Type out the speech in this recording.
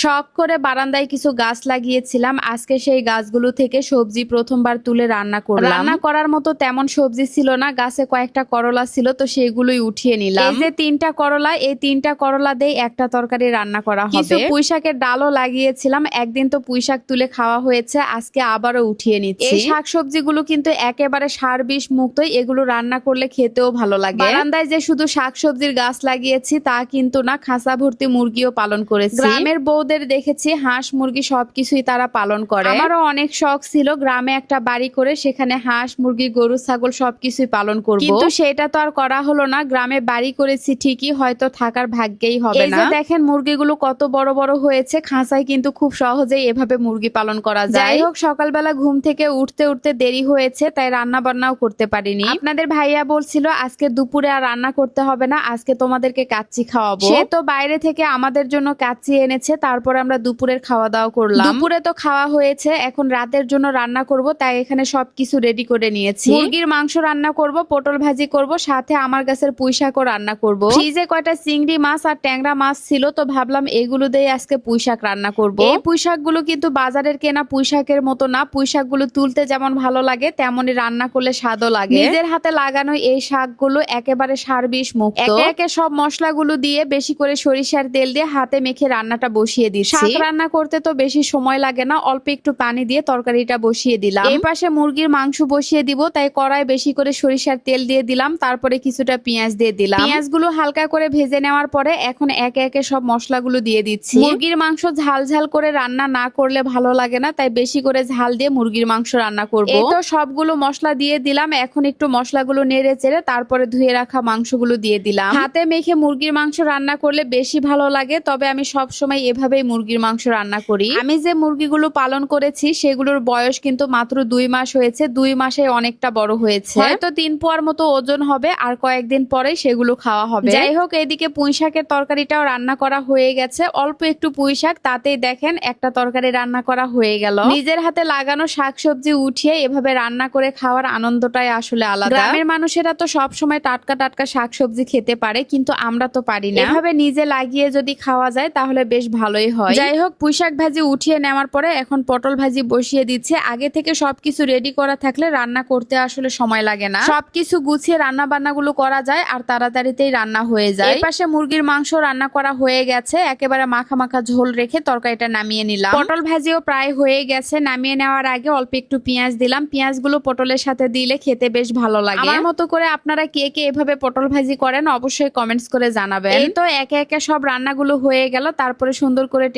শখ করে বারান্দায় কিছু গাছ লাগিয়েছিলাম। আজকে সেই গাছগুলো থেকে সবজি প্রথমবার তুলে রান্না করলাম। রান্না করার মতো তেমন সবজি ছিল না গাছে কয়েকটা করলা ছিল তো সেগুলোই উঠিয়ে নিলাম। এই যে তিনটা করলা এই তিনটা করলা দিয়ে একটা তরকারি রান্না করা হবে। কিছু পুঁই শাকের ডালও লাগিয়েছিলাম একদিন তো পুঁই শাক তুলে খাওয়া হয়েছে আজকে আবারও উঠিয়ে নিচ্ছি। এই শাক সবজিগুলো কিন্তু একেবারে সার বিষ মুক্ত এগুলো রান্না করলে খেতেও ভালো লাগে। বারান্দায় যে শুধু শাক সবজির গাছ লাগিয়েছি তা কিন্তু না খাসা ভর্তি মুরগিও পালন করেছি। গ্রামের বউদের দেখেছি হাঁস মুরগি সবকিছুই তারা পালন করে। আমারও অনেক শখ ছিল গ্রামে একটা বাড়ি করে সেখানে হাঁস মুরগি গরু ছাগল সবকিছুই পালন করব। কিন্তু সেটা তো আর করা হলো না। গ্রামে বাড়ি করেছি ঠিকই হয়তো থাকার ভাগ্যেই হবে না। দেখেন মুরগিগুলো কত বড় বড় হয়েছে খাঁচায় কিন্তু খুব সহজেই এভাবে মুরগি পালন করা যায়। যাই হোক সকালবেলা ঘুম থেকে উঠতে উঠতে দেরি হয়েছে তাই রান্না বান্নাও করতে পারিনি। আপনাদের ভাইয়া বলছিল আজকে দুপুরে আর রান্না করতে হবে না আজকে তোমাদেরকে কাচ্চি খাওয়াবো। সে তো বাইরে থেকে আমাদের জন্য কাচ্চি এনেছে তারপর আমরা দুপুরের খাওয়া দাওয়া করলাম। দুপুরে তো খাওয়া হয়েছে এখন রাতের জন্য রান্না করব তাই এখানে সবকিছু রেডি করে নিয়েছি। মুরগির মাংস রান্না করব পটল ভাজি করব সাথে আমার গাছের পুঁই শাকও রান্না করব। ফ্রিজে কয়টা চিংড়ি মাছ আর ট্যাংরা মাছ ছিল তো ভাবলাম এগুলো দিয়ে আজকে পুঁই শাক রান্না করব। এই পুঁই শাকগুলো কিন্তু বাজারের কেনা পুঁই শাকের মতো না পুঁই শাকগুলো তুলতে যেমন ভালো লাগে তেমনই রান্না করলে স্বাদও লাগে। নিজের হাতে লাগানো এই শাকগুলো একেবারে সার বিষ মুক্ত। একে একে সব মশলাগুলো দিয়ে বেশি করে সরিষার তেল দিয়ে হাতে মেখে রান্নাটা বসিয়ে দিচ্ছি। শাক রান্না করতে তো বেশি সময় লাগে না অল্প একটু পানি দিয়ে তরকারিটা বসিয়ে দিলাম। এই পাশে মুরগির মাংস বসিয়ে দিব তাই কড়াই বেশি করে সরিষার তেল দিয়ে দিলাম তারপরে কিছুটা পেঁয়াজ দিয়ে দিলাম। পেঁয়াজগুলো হালকা করে ভেজে নেওয়ার পরে এখন একে একে সব মশলাগুলো দিয়ে দিচ্ছি। মুরগির মাংস ঝাল ঝাল করে রান্না না করলে ভালো লাগে না তাই বেশি করে ঝাল দিয়ে মুরগির মাংস রান্না করব। এই তো সবগুলো মশলা দিয়ে দিলাম এখন একটু মশলাগুলো নেড়ে চেড়ে তারপরে ধুয়ে রাখা মাংসগুলো দিয়ে দিলাম। হাতে মেখে মুরগির মাংস রান্না করলে বেশি ভালো লাগে তবে আমি সব সময় এভাবেই মুরগির মাংস রান্না করি। আমি যে মুরগিগুলো পালন করেছি সেগুলোর বয়স কিন্তু মাত্র দুই মাস হয়েছে। দুই মাসে অনেকটা বড় হয়েছে। হয়তো তিন পোয়ার মতো ওজন হবে আর কয়েকদিন পরে সেগুলো খাওয়া হবে। যাই হোক এইদিকে পুঁই শাকের তরকারিটাও রান্না করা হয়ে গেছে। অল্প একটু পুঁই শাক তাতেই দেখেন একটা তরকারি রান্না করা হয়ে গেল। নিজের হাতে লাগানো শাকসবজি উঠিয়ে এভাবে রান্না করে খাওয়ার আনন্দটাই আসলে আলাদা। গ্রামের মানুষেরা তো সব সময় টাটকা টাটকা শাকসবজি খেতে পারে কিন্তু আমরা তো পারি না। এভাবে নিজে লাগিয়ে যদি খাওয়া যায় তাহলে বেশ ভালোই হয়। যাই হোক পুঁই শাক ভাজি উঠিয়ে নেওয়ার পরে এখন পটল ভাজি বসিয়ে দিচ্ছে। আগে থেকে সবকিছু রেডি করা থাকলে রান্না করতে আসলে সময় লাগে না। সবকিছু গুছিয়ে রান্না বান্নাগুলো করা যায় আর তাড়াতাড়িতেই রান্না হয়ে যায়। এই পাশে মুরগির মাংস রান্না করা হয়ে গেছে। একেবারে মাখা মাখা ঝোল রেখে তরকারিটা নামিয়ে নিলাম। পটল ভাজিও প্রায় হয়ে গেছে। নামিয়ে নেওয়ার আগে অল্প একটু পেঁয়াজ দিলাম। পেঁয়াজগুলো পটলের সাথে দিলে খেতে বেশ ভালো লাগে। আমার মতো করে আপনারা কে কে এভাবে পটল ভাজি করেন অবশ্যই কমেন্টস করে জানাবেন। এই তো একে একে সব রান্নাগুলো হয়ে গেল। তারপরে সুন্দর করে